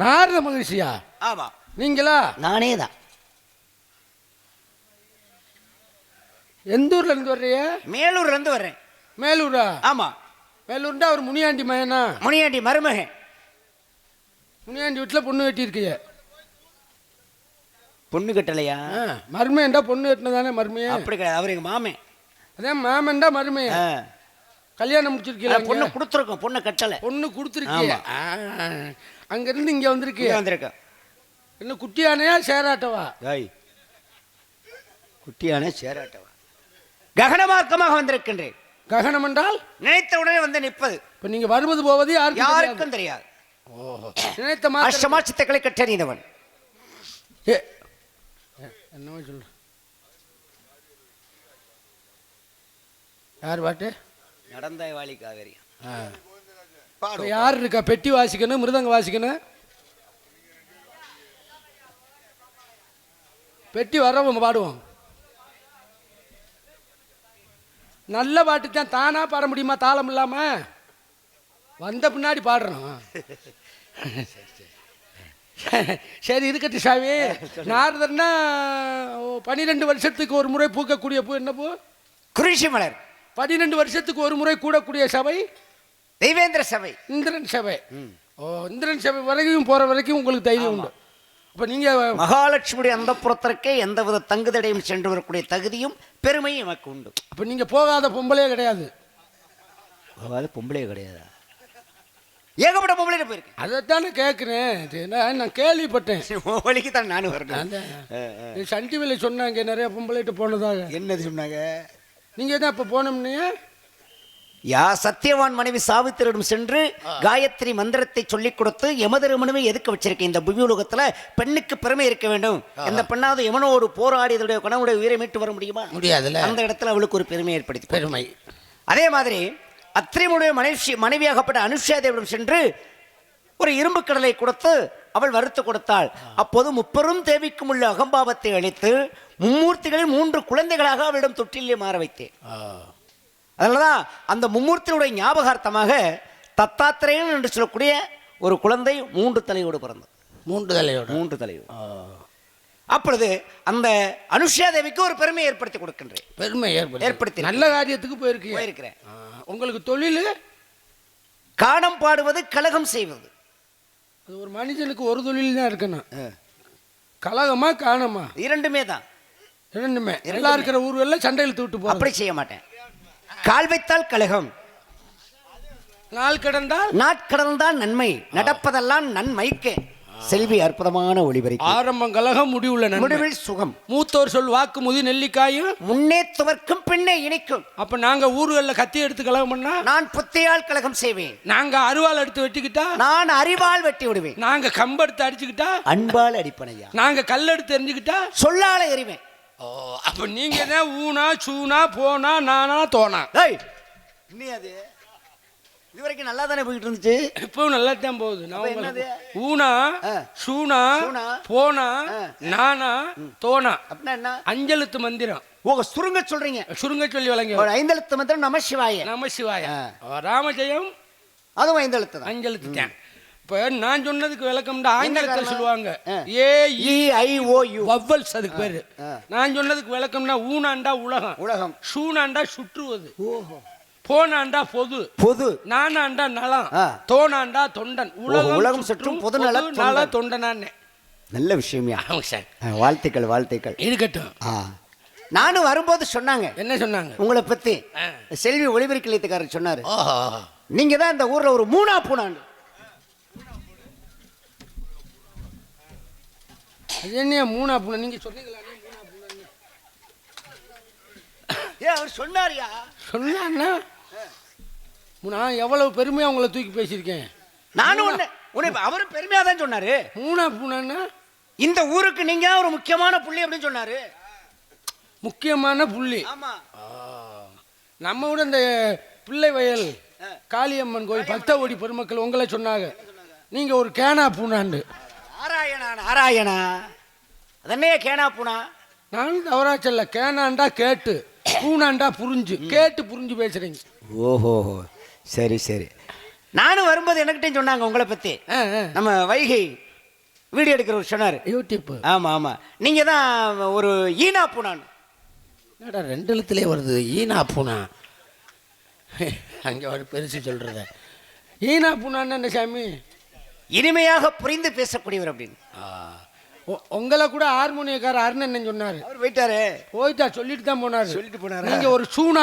நாரத மகிழ்ச்சியா ஆமா. நீங்களா? நானே தான் எந்த ஊர்ல இருந்து வர்றீங்க? மேலூர்ல இருந்து வர்றேன். மேலூரா? ஆமா. மேலூர்ண்டா அவர் முனியாண்டி மயனா முனியாண்டி மருமகன். முனியாண்டி வீட்டில் பொண்ணு கட்டியிருக்கீங்க பொண்ணு கட்டலையா? மருமையண்டா பொண்ணு கட்டின தானே மருமையே அப்படி கிடையாது. அவர் எங்க மாமன். அதே மாமன்டா மருமைய. கல்யாணம் முடிச்சிருக்கீங்க பொண்ணு கொடுத்துருக்கோம். பொண்ணு கட்டல. பொண்ணு கொடுத்துருக்கீங்க அங்க இருந்து இங்க வந்திருக்கீங்க இங்க வந்திருக்கோம் என்ன குட்டியானையா சேராட்டவா? ஏய் குட்டியான சேராட்டவா? ககனமார்க்கமாக வந்திருக்கின்றேன். ககனம் என்றால் நினைத்த உடனே வந்து நிற்பது. இப்ப நீங்க வருவது போவது யாருக்கும் தெரியாது. யாருக்கும் தெரியாது. நினைத்த மாத்திரம் அஷ்டமா சித்தக்களை கற்றறிந்தவன் ஏ, என்னமோ சொல்ற. யார் பாட்டு? நடந்த வாலி காவேரி. ஆ. யார் இருக்கா? பெட்டி வாசிக்கணும் மிருதங்க வாசிக்கணும்? பெட்டி வர்றவங்க பாடுவோம். நல்ல பாட்டு தான் தானா பாட முடியுமா? தாளம் இல்லாம? வந்த பின்னாடி பாடுறோம் சரி இருக்கட்டும் சாமி. நாரதர்னா பன்னிரெண்டு வருஷத்துக்கு ஒரு முறை பூக்கக்கூடிய பூ என்ன பூ? குரிஷி மலர். பன்னிரெண்டு வருஷத்துக்கு ஒரு முறை கூடக்கூடிய சபை? தெய்வேந்திர சபை. இந்திரன் சபை. ஓ இந்திரன் சபை வரைக்கும் போற வரைக்கும் உங்களுக்கு தைரியம் உண்டு. அப்ப நீங்க மகாலட்சுமியுடைய அந்த புறத்திற்கே எந்தவித தங்குதடையும் சென்று வரக்கூடிய தகுதியும் பெருமையும் எனக்கு உண்டு. அப்ப நீங்க போகாத பொம்பளையே கிடையாது. அது பொம்பளை கிடையாதா? ஏகப்பட்ட பொம்பளை போயிருக்கு. அதைத்தானே கேட்குறேன் நான் கேள்விப்பட்டேன். வழிக்கு தான் நானும் இது சன் டிவியில் சொன்னாங்க நிறைய பொம்பளைகிட்ட போனதாக. என்னது சொன்னாங்க? நீங்க என்ன அப்ப போனோம்னே? யா சத்தியவான் மனைவி சாவித்திரிடம் சென்று காயத்ரி மந்திரத்தை சொல்லிக் கொடுத்து எமதருமனுமே எதுக்கு வச்சிருக்கேன் இந்த புவியுலகத்துல? பெண்ணுக்கு பெருமை இருக்க வேண்டும். எந்த பெண்ணாவது எவனோடு போராடி இதனுடைய கணவனுடைய உயிரை மீட்டு வர முடியுமா? முடியாதுல்ல. அந்த இடத்துல அவளுக்கு ஒரு பெருமை ஏற்படுத்தி பெருமை. அதே மாதிரி அத்திரிமுடைய மனைவி மனைவியாகப்பட்ட அனுஷா தேவிடம் சென்று ஒரு இரும்பு கடலை கொடுத்து அவள் வறுத்து கொடுத்தாள். அப்போது முப்பெரும் தேவிக்கும் உள்ள அகம்பாவத்தை அளித்து மும்மூர்த்திகளில் மூன்று குழந்தைகளாக அவளிடம் தொட்டிலே மாற வைத்தேன். அதனாலதான் அந்த மும்மூர்த்தியுடைய ஞாபகார்த்தமாக தத்தாத்திரேயன் என்று சொல்லக்கூடிய ஒரு குழந்தை மூன்று தலையோடு பிறந்தது. மூன்று தலையோட. மூன்று தலையோடு. அப்பொழுது அந்த அனுஷா தேவிக்கு ஒரு பெருமையை ஏற்படுத்தி கொடுக்கின்றேன். பெருமை ஏற்படுத்தி. நல்ல காரியத்துக்கு போயிருக்கீங்க. போயிருக்கிறேன். உங்களுக்கு தொழில்? கானம் பாடுவது கலகம் செய்வது. அது ஒரு மனுஷனுக்கு ஒரு தொழில் தான் இருக்கணும் கலகமா காணமா இரண்டுமே தான். இரண்டுமே. எல்லாம் இருக்கிற ஊர்களில் சண்டை இழுத்து விட்டு அப்படி செய்ய மாட்டேன். கால் வைத்தால் கலகம் நாள் கடந்தால்? நாட்கடந்தால் நன்மை. நடப்பதெல்லாம் நன்மைக்கு. செல்வி அற்புதமான ஒளிபரிக்கு ஆரம்பம் கலகம் முடிவுள்ள முடிவில் சுகம். மூத்தோர் சொல் வாக்கு முதி நெல்லிக்காயும். முன்னே துவர்க்கும் பின்னே இனிக்கும் அப்ப நாங்க ஊர்களில் கத்தி எடுத்து கலகம் பண்ணா? நான் புத்தியால் கலகம் செய்வேன். நாங்க அருவாள் எடுத்து வெட்டிக்கிட்டா? நான் அறிவால் வெட்டி விடுவேன். நாங்க கம்பெடுத்து அடிச்சுக்கிட்டா? அன்பால் அடிப்பனையா? நாங்க கல் எடுத்து எரிஞ்சுக்கிட்டா சொல்லால எறிவேன். ஓ அப்ப நீங்க தான் ஊனா சூனா போனா நானா தோனா? ஏய் இன்னும் அது இது வரைக்கும் நல்லா தானே போயிட்டு இருந்துச்சு இப்பவும் நல்லா தான் போகுது நான்? ஊனா. சூனா போனா. நானா தோனா? அப்படின்னா என்ன? அஞ்செழுத்து மந்திரம். ஓ சுருங்க சொல்றீங்க. சுருங்க சொல்லி வழங்க. ஐந்தெழுத்து மந்திரம் நம சிவாய. நம சிவாய. ராமஜெயம் அதுவும் ஐந்தெழுத்து தான் அஞ்செழுத்து தான் இப்ப நான் சொன்னதுக்கு விளக்கம்டா ஆங்கிலத்தில்? சொல்லுவாங்க. ஏ இ ஐ ஓ யு வவ்வல்ஸ் அதுக்கு பேரு. நான் சொன்னதுக்கு விளக்கம்னா ஊனாண்டா உலகம். உலகம். சூனாண்டா சுற்றுவது. ஓஹோ. போனாண்டா பொது. பொது. நானாண்டா நலம். தோனாண்டா தொண்டன். உலகம் உலகம் சுற்றும் பொது நல நல தொண்டனானே நல்ல விஷயமியா. ஆமாங்க சார். வாழ்த்துக்கள் வாழ்த்துக்கள். இருக்கட்டும். நானும் வரும்போது சொன்னாங்க. என்ன சொன்னாங்க? உங்களை பத்தி. செல்வி ஒளிபரி கிளையத்துக்காரர் சொன்னாரு. நீங்க தான் இந்த ஊர்ல ஒரு மூணா பூனாண்டு. அது என்ன மூணா பூனை நீங்க சொன்னீங்களா மூணா ஏ அவர் சொன்னாரியா? சொன்னா நான் எவ்வளவு பெருமையா உங்களை தூக்கி பேசியிருக்கேன். நானும் உன்னை அவரும் பெருமையா தான் சொன்னாரு. மூணா பூனைன்னா இந்த ஊருக்கு நீங்க தான் ஒரு முக்கியமான புள்ளி அப்படின்னு சொன்னாரு? முக்கியமான புள்ளி. நம்ம விட இந்த பிள்ளை வயல் காளியம்மன் கோயில் பக்தவடி பெருமக்கள் உங்களை சொன்னாங்க? நீங்க ஒரு கேனா பூனாண்டு. நாராயணா நாராயணா. அதன்னே கேனா பூனா? நானும் தவறா சொல்ல கேனாண்டா கேட்டு பூனாண்டா புரிஞ்சு. கேட்டு புரிஞ்சு பேசுறீங்க. ஓஹோ சரி சரி. நானும் வரும்போது எனக்கிட்டையும் சொன்னாங்க உங்களை பத்தி. நம்ம வைகை வீடியோ எடுக்கிறவர் சொன்னார். யூடியூப் ஆமா ஆமா. நீங்க தான் ஒரு ஈனா பூனான் என்னடா ரெண்டு எழுத்துலேயே வருது? ஈனா பூனா. அங்கே ஒரு பெருசு சொல்கிறத ஈனா பூனான்னு என்ன சாமி? இனிமையாக புரிந்து பேசக்கூடியவர் அப்படின்னு. உங்களை கூட ஹார்மோனியக்கார அருணன் சொன்னார். அவர் போயிட்டாரு. போயிட்டா சொல்லிட்டு தான் போனார். சொல்லிட்டு போனாரா? நீங்க ஒரு சூனா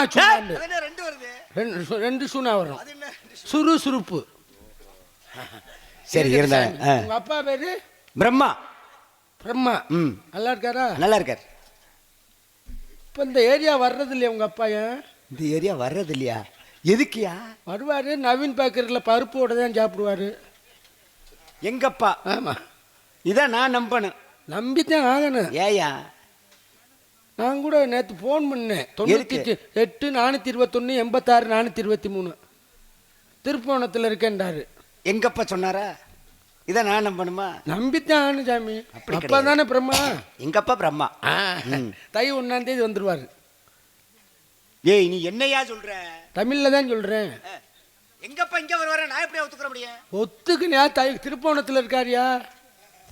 ரெண்டு வருது? ரெண்டு சூனா வரும். சுறுசுறுப்பு. சரி இருந்தாங்க. உங்க அப்பா பேரு? பிரம்மா. பிரம்மா. ம். நல்லா இருக்காரா? நல்லா இருக்கார். இப்போ இந்த ஏரியா வர்றது இல்லையா உங்க அப்பா இந்த ஏரியா வர்றது இல்லையா எதுக்குயா வருவாரு நவீன் பேக்கரியில் பருப்போட தான் சாப்பிடுவாரு. எங்கப்பா? ஆமா. இதான் நான் நம்பணும். நம்பித்தான் ஆகணும். ஏயா நான் கூட நேற்று ஃபோன் பண்ணேன். தொண்ணூற்றி எட்டு நானூற்றி இருபத்தொன்று எண்பத்தாறு நானூற்றி இருபத்தி மூணு திருப்போணத்தில் இருக்கேன்டாரு. எங்கப்பா சொன்னாரா? இதை நான் நம்பணுமா? நம்பித்தான் சாமி. அப்பா தானே பிரம்மா? எங்கப்பா பிரம்மா? ஆ, தை ஒன்றாம் தேதி வந்துருவாரு. ஏய் நீ என்னையா சொல்ற? தமிழில் தான் சொல்கிறேன் எங்கப்பா இங்க வருவார? நான் எப்படி ஒத்துக்கிற முடியும்? ஒத்துக்குனியா? தை திருப்போணத்தில் இருக்காருயா?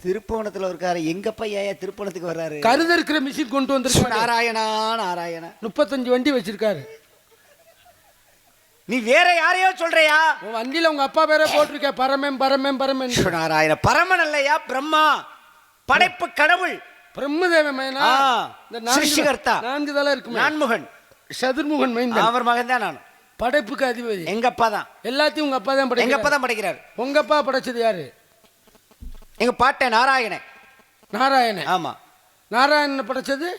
திருப்போணத்துல இருக்காரு. எங்கப்பா ஏயா திருப்போணத்துக்கு வர்றாரு? கருத இருக்கிற மிஷின் கொண்டு வந்திருக்காரு. நாராயணா நாராயணா. முப்பத்தஞ்சு வண்டி வச்சிருக்காரு. நீ வேற யாரையோ சொல்றியா? உன் வண்டியில் உங்க அப்பா பேரை போட்டிருக்க. பரமேன் பரமேன் பரமேன். நாராயண. பரமன் இல்லையா பிரம்மா. படைப்பு கடவுள். பிரம்மதேவ மேனா ஆ, இந்த நான்கு தலை இருக்குமே. நான்முகன். சதுர்முகன் மைந்தன். அவர் மகன் தான் நான். படைப்புக்கு அதிபதி. எங்கப்பா தான். எல்லாத்தையும் உங்க அப்பா தான் எங்கப்பா படைக்கிறார் தான் படைக்கிறார். உங்க அப்பா படைச்சது யாரு? எங்க பாட்டை நாராயணன். நாராயணன். ஆமா. நாராயணன் படைச்சது?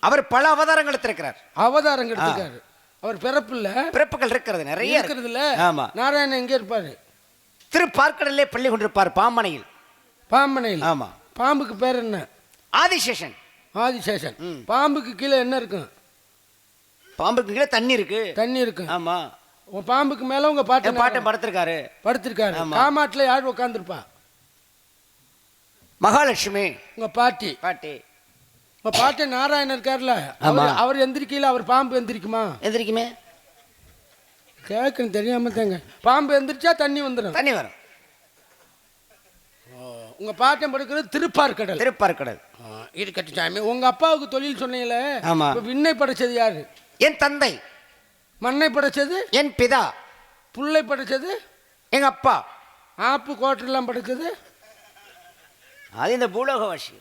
அவர் பல அவதாரங்கள் எடுத்திருக்கிறார். அவதாரம் எடுத்துக்காரு அவர் பிறப்பு இல்ல. பிறப்புகள் இருக்கிறது நிறைய இருக்கு. இருக்கிறது இல்ல. ஆமா. நாராயணன் எங்க இருப்பாரு? திரு பார்க்கடலே பள்ளி கொண்டிருப்பார் பாம்பனையில். பாம்பனையில். ஆமா. பாம்புக்கு பேர் என்ன? ஆதிசேஷன். ஆதிசேஷன். பாம்புக்கு கீழே என்ன இருக்கும்? பாம்புக்கு கீழே தண்ணி இருக்கு. தண்ணி இருக்கும் ஆமா. உங்க பாம்புக்கு மேல உங்க பாட்டு பாட்டன் படுத்திருக்காரு. படுத்திருக்காரு. காமாட்டுல யார் உட்காந்துருப்பா மகாலட்சுமி. உங்க பாட்டி. பாட்டி. உங்க பாட்டி நாராயணன் இருக்காருல்ல. அவர் எந்திரிக்கையில அவர் பாம்பு எந்திரிக்குமா? எந்திரிக்குமே. கேட்கணும் தெரியாம தாங்க. பாம்பு எந்திரிச்சா தண்ணி வந்துடும் தண்ணி வரும். உங்க பாட்டன் படுக்கிறது திருப்பார்கடல். திருப்பார்க்கடல் இருக்கட்டும் சாமி. உங்க அப்பாவுக்கு தொழில் சொன்னீங்களே. விண்ணை படைச்சது யாரு? என் தந்தை. மண்ணை படைச்சது? என் பிதா. புல்லை படைச்சது? எங்க அப்பா. ஆப்பு கோட்டெல்லாம் படைச்சது? அது இந்த பூலோகவாசி.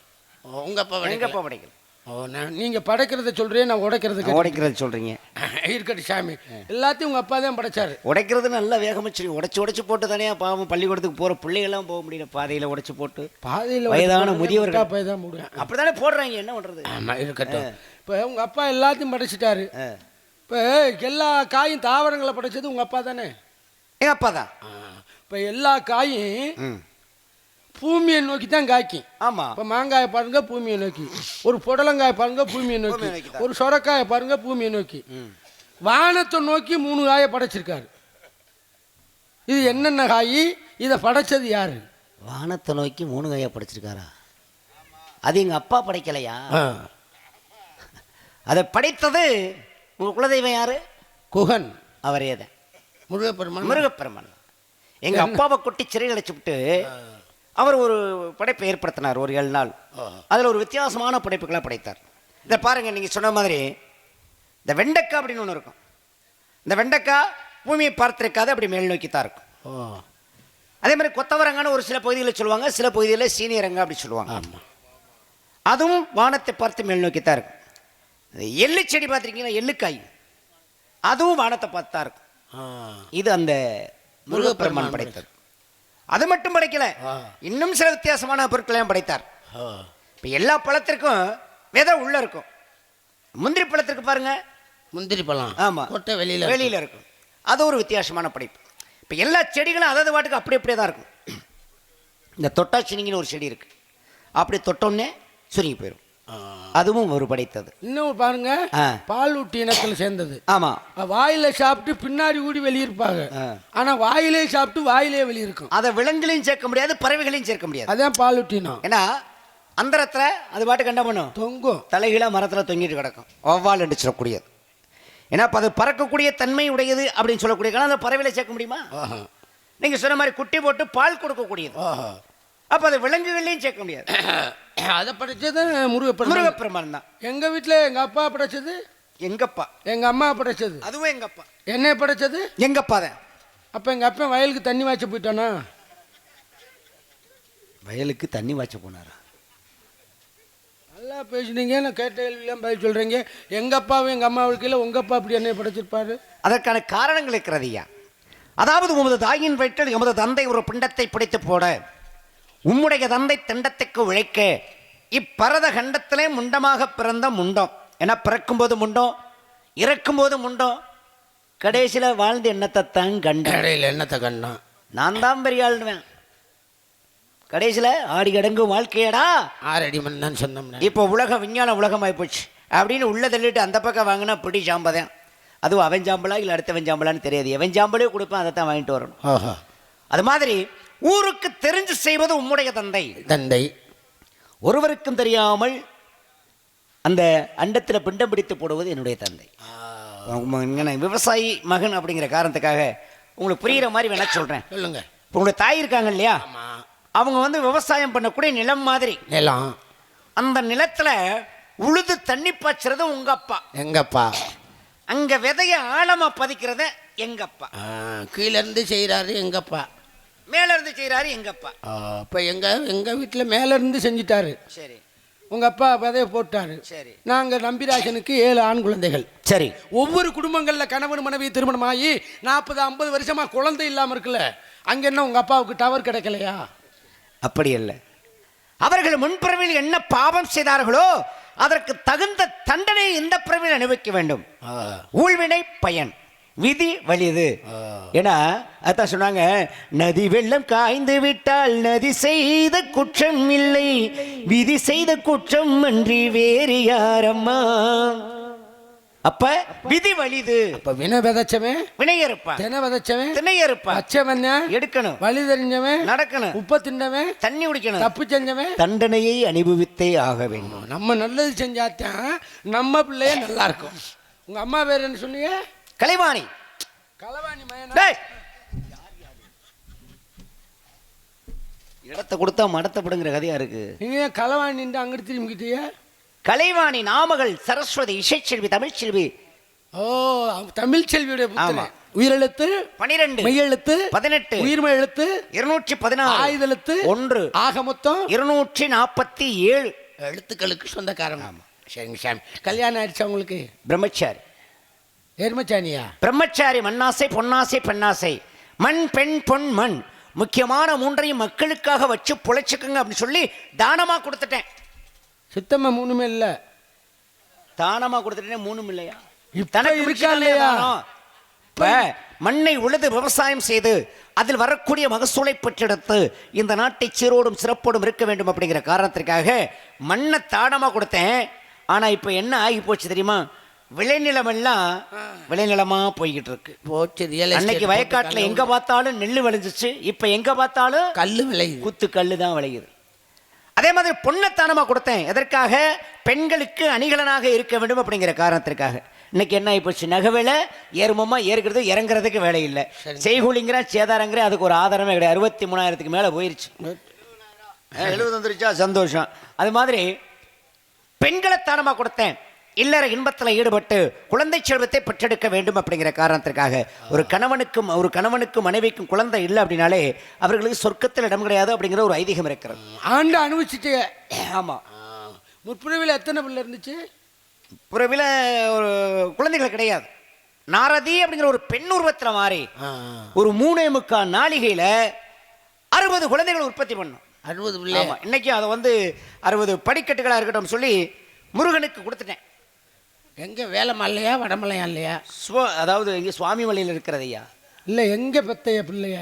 உங்க அப்பா எங்க அப்பா படைக்கல. ஓ நான் நீங்க படைக்கிறத சொல்றேன் நான் உடைக்கிறது கேட்டேன். உடைக்கிறது சொல்றீங்க. இருக்கட்டும் சாமி. எல்லாத்தையும் உங்க அப்பா தான் படைச்சாரு. உடைக்கிறது நல்லா வேகமா சரி உடைச்சு உடைச்சு போட்டு தானே பாவம் பள்ளிக்கூடத்துக்கு போற பிள்ளைகள்லாம் போக முடியல பாதையில உடைச்சு போட்டு. பாதையில் வயதான முதியவர்கள். போய் தான் போடுறாங்க என்ன பண்றது? ஆமா இருக்கட்டும். இப்போ உங்க அப்பா எல்லாத்தையும் படைச்சிட்டாரு. இப்போ எல்லா காயும் தாவரங்களை படைச்சது உங்க அப்பா தானே? எங்க அப்பா தான். இப்போ எல்லா காயும். பூமியை நோக்கி தான் காய்க்கும். ஆமா. இப்போ மாங்காயை பாருங்க பூமியை நோக்கி. ஒரு புடலங்காயை பாருங்க பூமியை நோக்கி. ஒரு சொரக்காயை பாருங்க பூமியை நோக்கி. வானத்தை நோக்கி மூணு காயை படைச்சிருக்காரு. இது என்னென்ன காய்? இதை படைச்சது யாரு? வானத்தை நோக்கி மூணு கையா படைச்சிருக்காரா? அது எங்க அப்பா படைக்கலையா? அதை படைத்தது உங்க குலதெய்வம் யாரு? குகன். அவரே தான் முருகப்பெருமான். முருகப்பெருமான். எங்க அப்பாவை கொட்டி சிறையில் அடைச்சுவிட்டு அவர் ஒரு படைப்பை ஏற்படுத்தினார் ஒரு ஏழு நாள். அதுல ஒரு வித்தியாசமான படைப்புகளை படைத்தார். இதை பாருங்க நீங்க சொன்ன மாதிரி இந்த வெண்டைக்காய் அப்படின்னு ஒன்று இருக்கும். இந்த வெண்டைக்காய் பூமியை பார்த்திருக்காது அப்படி மேல் நோக்கி தான் இருக்கும். அதே மாதிரி கொத்தவரங்கான்னு ஒரு சில பகுதிகளில் சொல்லுவாங்க சில பகுதிகளில் சீனியரங்க அப்படி சொல்லுவாங்க. ஆமாம் அதுவும் வானத்தை பார்த்து மேல் நோக்கி தான் இருக்கும். எள்ளு செடி பார்த்துருக்கீங்களா? எள்ளுக்காய். அதுவும் வானத்தை பார்த்து இருக்கும். இது அந்த முருகப்பெருமான் படைத்தது. அது மட்டும் படைக்கல. இன்னும் சில வித்தியாசமான பொருட்களையும் படைத்தார். இப்போ எல்லா பழத்திற்கும் விதை உள்ள இருக்கும். முந்திரி பழத்திற்கு பாருங்க. முந்திரி பழம். ஆமா. கொட்டை வெளியில வெளியில இருக்கும். அது ஒரு வித்தியாசமான படைப்பு. இப்போ எல்லா செடிகளும் அதாவது பாட்டுக்கு அப்படி அப்படியே தான் இருக்கும். இந்த தொட்டாச்சினிங்கன்னு ஒரு செடி இருக்கு. அப்படி தொட்டோன்னே சுருங்கி போயிடும். அதுவும் ஒரு படைத்தது. இன்னும் பாருங்க ஆ. பால் ஊட்டி இனத்தில் சேர்ந்தது. ஆமா. வாயில சாப்பிட்டு பின்னாடி ஊடி வெளியிருப்பாங்க. ஆனா வாயிலே சாப்பிட்டு வாயிலே வெளியிருக்கும். அதை விலங்குகளையும் சேர்க்க முடியாது பறவைகளையும் சேர்க்க முடியாது. அதான் பால் ஊட்டினம். ஏன்னா அந்தரத்துல அது பாட்டுக்கு என்ன பண்ணும்? தொங்கும். தலைகீழாக மரத்தில் தொங்கிட்டு கிடக்கும். ஒவ்வால் என்று சொல்லக்கூடியது. ஏன்னா அது பறக்கக்கூடிய தன்மை உடையது அப்படின்னு சொல்லக்கூடிய அந்த பறவையில சேர்க்க முடியுமா. நீங்க சொன்ன மாதிரி குட்டி போட்டு பால் கொடுக்கக்கூடியது. அப்ப அது விலங்குகள்லையும் சேர்க்க முடியாது. அதை படைச்சது முருகப்பெருமான். முருகப்பெருமான் தான். எங்க வீட்டில் எங்க அப்பா படைச்சது? எங்கப்பா? எங்க அம்மா படைச்சது. அதுவும் எங்கப்பா. என்னை படைச்சது? எங்கப்பா தான் அப்ப எங்க அப்பா வயலுக்கு தண்ணி வாய்ச்ச போயிட்டானா? வயலுக்கு தண்ணி வாய்ச்ச போனாரா? நல்லா பேசுனீங்க நான் கேட்ட கேள்வியெல்லாம் பதில் சொல்றீங்க. எங்க அப்பாவும் எங்க அம்மாவுக்கு இல்லை உங்க அப்பா அப்படி என்னை படைச்சிருப்பாரு? அதற்கான காரணங்கள் இருக்கிறது ஐயா. அதாவது உமது தாயின் வயிற்றில் எமது தந்தை ஒரு பிண்டத்தை பிடித்து போட உம்முடைய தந்தை திண்டத்துக்கு உழைக்க. இப்பரத கண்டத்திலே முண்டமாக பிறந்த முண்டம். ஏன்னா பிறக்கும்போது முண்டம் இறக்கும்போது முண்டம். கடைசியில் வாழ்ந்து என்னத்தைத்தான் கண்ட இடையில என்னத்தை கண்ணா நான் தான் பெரிய ஆளுவேன் கடைசியில் ஆடி கடங்கும் வாழ்க்கையடா. ஆறடி மண் தான் சொன்னோம்னா. இப்போ உலக விஞ்ஞான உலகமாகி போச்சு. அப்படின்னு உள்ள தள்ளிட்டு அந்த பக்கம் வாங்கினா பிடி சாம்பதான் அதுவும் அவன் சாம்பலா இல்லை அடுத்தவன் சாம்பலான்னு தெரியாது. எவன் சாம்பலே கொடுப்பான் அதை தான் வாங்கிட்டு வரணும். அது மாதிரி ஊருக்கு தெரிஞ்சு செய்வது உம்முடைய தந்தை. தந்தை. ஒருவருக்கும் தெரியாமல் அந்த அண்டத்தில் பிண்டம் பிடித்து போடுவது என்னுடைய தந்தை. விவசாயி மகன் அப்படிங்கிற காரணத்துக்காக உங்களுக்கு புரிகிற மாதிரி வேணா சொல்கிறேன் சொல்லுங்க. உங்களுடைய தாய் இருக்காங்க இல்லையா? ஆமா. அவங்க வந்து விவசாயம் பண்ணக்கூடிய நிலம் மாதிரி. நிலம். அந்த நிலத்துல உழுது தண்ணி பாய்ச்சறது உங்க அப்பா. எங்கப்பா? அங்க விதைய ஆழமா பதிக்கிறத எங்க அப்பா. ஆ, கீழ இருந்து செய்கிறாரு எங்கப்பா? மேல இருந்து செய்யறாரு எங்க அப்பா இப்போ எங்க எங்க வீட்டில் மேல இருந்து செஞ்சிட்டாரு. சரி. உங்க அப்பா பதைய போட்டாரு. சரி. நாங்க நம்பிராஜனுக்கு ஏழு ஆண் குழந்தைகள். சரி. ஒவ்வொரு குடும்பங்கள்ல கணவன் மனைவி திருமணம் ஆகி நாற்பது ஐம்பது வருஷமா குழந்தை இல்லாம இருக்குல்ல. அங்க என்ன உங்க அப்பாவுக்கு டவர் கிடைக்கலையா? அப்படி அல்ல அவர்கள் முன்பிறவில் என்ன பாவம் செய்தார்களோ அதற்கு தகுந்த தண்டனை இந்த பிறவில் அனுபவிக்க வேண்டும். ஊழ்வினை பயன். விதி வலிது ஏன்னா அதான் சொன்னாங்க நதி வெள்ளம் காய்ந்து விட்டால் நதி செய்த குற்றம் இல்லை. விதி செய்த குற்றம் அன்றி வேறு யாரம்மா? அப்ப விதி வலிது. இப்ப வினை விதைச்சவன் வினையறுப்பான் தினை விதைச்சவன் திணையறுப்பான் அச்சவன் எடுக்கணும். வழி தெரிஞ்சவன் நடக்கணும். உப்ப தின்னவன் தண்ணி குடிக்கணும். தப்பு செஞ்சவன். தண்டனையை அனுபவித்தே ஆக வேண்டும். நம்ம நல்லது செஞ்சாத்தான் நம்ம பிள்ளைய நல்லா இருக்கும். உங்க அம்மா பேர் என்ன சொன்னீங்க? கலைவாணி! இடத்தை கொடுத்தா மடத்தப்படுங்கிற கதையா இருக்கு. நீங்க களவாணின்ட்டு அங்கிட்டு திரும்பிக்கிட்டீங்க கலைவாணி நாமகள் சரஸ்வதி இசைச்செல்வி தமிழ்ச்செல்வி. ஓ தமிழ் செல்வியுடைய ஆமா. உயிரெழுத்து பனிரெண்டு மெய்யெழுத்து பதினெட்டு உயிர்மை எழுத்து இருநூற்றி பதினாறு ஆயுதெழுத்து ஒன்று ஆக மொத்தம் இருநூற்றி நாற்பத்தி ஏழு. எழுத்துக்களுக்கு சொந்தக்காரன். ஆமா. சரிங்க சாமி. கல்யாணம் ஆயிடுச்சா உங்களுக்கு? பிரம்மச்சாரி. எருமச்சானியா பிரம்மச்சாரி மண்ணாசை பொன்னாசை பெண்ணாசை. மண் பெண் பொன் மண். முக்கியமான மூன்றையும் மக்களுக்காக வச்சு புழைச்சுக்குங்க அப்படின்னு சொல்லி தானமா கொடுத்துட்டேன். சுத்தமா மூணுமே இல்ல. தானமா கொடுத்துட்டேன் மூணும் இல்லையா? தனக்கு இருக்கா இல்லையா? இப்ப மண்ணை உழுது விவசாயம் செய்து அதில் வரக்கூடிய மகசூலை பெற்றெடுத்து இந்த நாட்டை சீரோடும் சிறப்போடும் இருக்க வேண்டும் அப்படிங்கிற காரணத்திற்காக மண்ணை தானமா கொடுத்தேன். ஆனா இப்ப என்ன ஆகி போச்சு தெரியுமா? விளைநிலம் எல்லாம் விளைநிலமா போய்கிட்டு இருக்கு போச்சு அன்னைக்கு வயக்காட்டுல எங்க பார்த்தாலும் நெல்லு விளைஞ்சிச்சு இப்ப எங்க பார்த்தாலும் கல்லு விளையுது. குத்து கல்லு தான் விளையுது. அதே மாதிரி பொண்ணத்தானமா கொடுத்தேன். எதற்காக? பெண்களுக்கு அணிகலனாக இருக்க வேண்டும் அப்படிங்கிற காரணத்திற்காக. இன்னைக்கு என்ன ஆயிப்போச்சு? நகை வேலை ஏறுமமா ஏறுகிறது இறங்குறதுக்கு வேலை இல்லை. செய்கூலிங்கிற சேதாரங்கிற அதுக்கு ஒரு ஆதாரமே கிடையாது. அறுபத்தி மூணாயிரத்துக்கு மேலே போயிருச்சு. எழுபது வந்துருச்சா? சந்தோஷம். அது மாதிரி பெண்களை தானமா கொடுத்தேன். இல்லற இன்பத்தில் ஈடுபட்டு குழந்தை செல்வத்தை பெற்றெடுக்க வேண்டும் அப்படிங்கிற காரணத்திற்காக ஒரு கணவனுக்கும் ஒரு கணவனுக்கும் மனைவிக்கும் குழந்தை இல்லை அப்படின்னாலே அவர்களுக்கு சொர்க்கத்தில் இடம் கிடையாது அப்படிங்கிற ஒரு ஐதீகம் இருக்கிறது. ஆண்டு அனுபவிச்சுட்டீங்க ஆமா. முற்பிறவில எத்தனை பிள்ளை இருந்துச்சு? புறவில ஒரு குழந்தைகள் கிடையாது. நாரதி அப்படிங்கிற ஒரு பெண் உருவத்தில் மாறி ஒரு மூணே முக்கால் நாளிகையில அறுபது குழந்தைகள் உற்பத்தி பண்ணும். அறுபது பிள்ளை. இன்னைக்கு அதை வந்து அறுபது படிக்கட்டுகளா இருக்கட்டும் சொல்லி முருகனுக்கு கொடுத்துட்டேன். எங்க வேலைமல்லையா வடமலையா இல்லையா? சுவ அதாவது இங்கே சுவாமி மலையில் இருக்கிறது ஐயா. இல்ல எங்க பெத்தைய பிள்ளைய?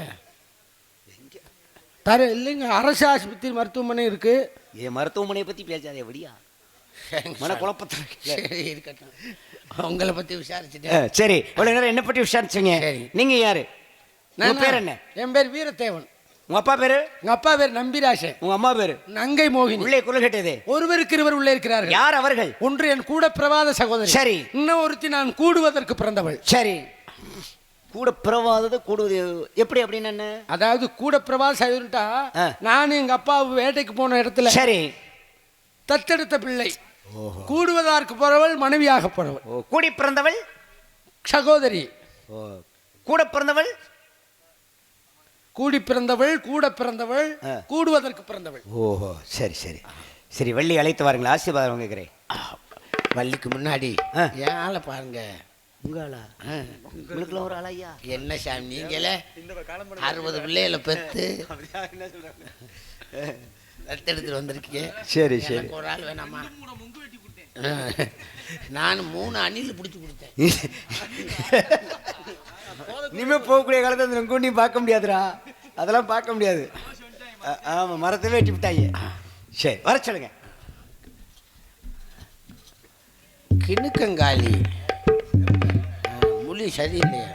தர இல்லைங்க அரசு ஆஸ்பத்திரி மருத்துவமனை இருக்கு. என் மருத்துவமனையை பத்தி பேசாதே எப்படியா மன குழப்பத்தில் சரி இருக்கட்டும். உங்களை பத்தி விசாரிச்சுட்டேன் சரி. இவ்வளவு நேரம் என்ன பற்றி விசாரிச்சீங்க? சரி. நீங்க யாரு? நான் பேர் என்ன? என் பேர் வீரத்தேவன். உங்க அப்பா பேரு? எங்க அப்பா பேர் நம்பிராசன் உங்க அம்மா பேரு? நங்கை மோகினி. உள்ளே குரல் கேட்டது. ஒருவருக்கு இருவர் உள்ளே இருக்கிறார்கள். யார் அவர்கள்? ஒன்று என் கூட பிரவாத சகோதரி. சரி. இன்னும் ஒருத்தி நான் கூடுவதற்கு பிறந்தவள். சரி. கூட பிறவாதது கூடுவது எப்படி அப்படின்னு என்ன? அதாவது கூட ஆயிருட்டா ஆ. நானும் எங்க அப்பா வேட்டைக்கு போன இடத்துல சரி. தத்தெடுத்த பிள்ளை. கூடுவதற்கு போறவள் மனைவியாக போறவள். ஓ, கூடி பிறந்தவள்? சகோதரி. ஓ, கூட பிறந்தவள்? கூடி பிறந்தவள் கூட பிறந்தவள். கூடுவதற்கு பிறந்தவள். ஓஹோ சரி சரி. சரி வள்ளி அழைத்து வாருங்கள் ஆசீர்வாதம் கேட்குறேன். வள்ளிக்கு முன்னாடி ஆ. என் ஆளை பாருங்க. உங்களா ஆ. உங்களுக்குலாம் ஒரு ஆளையா என்ன சாமி நீங்களே? அறுபது பிள்ளைகளை பெற்று தத்தெடுத்துட்டு வந்திருக்கீங்க. சரி சரி. ஒரு ஆள் வேணாமா. நான் மூணு அணில் பிடிச்சி கொடுத்தேன். இனிமே போகக்கூடிய காலத்தை அந்த நெங்கூண்டியும் பார்க்க முடியாதுடா. அதெல்லாம் பார்க்க முடியாது. ஆமாம் ஆமா மரத்தை வெட்டி விட்டாங்க சரி வர சொல்லுங்க. கிணுக்கங்காலி ஆ, சரியில்லையா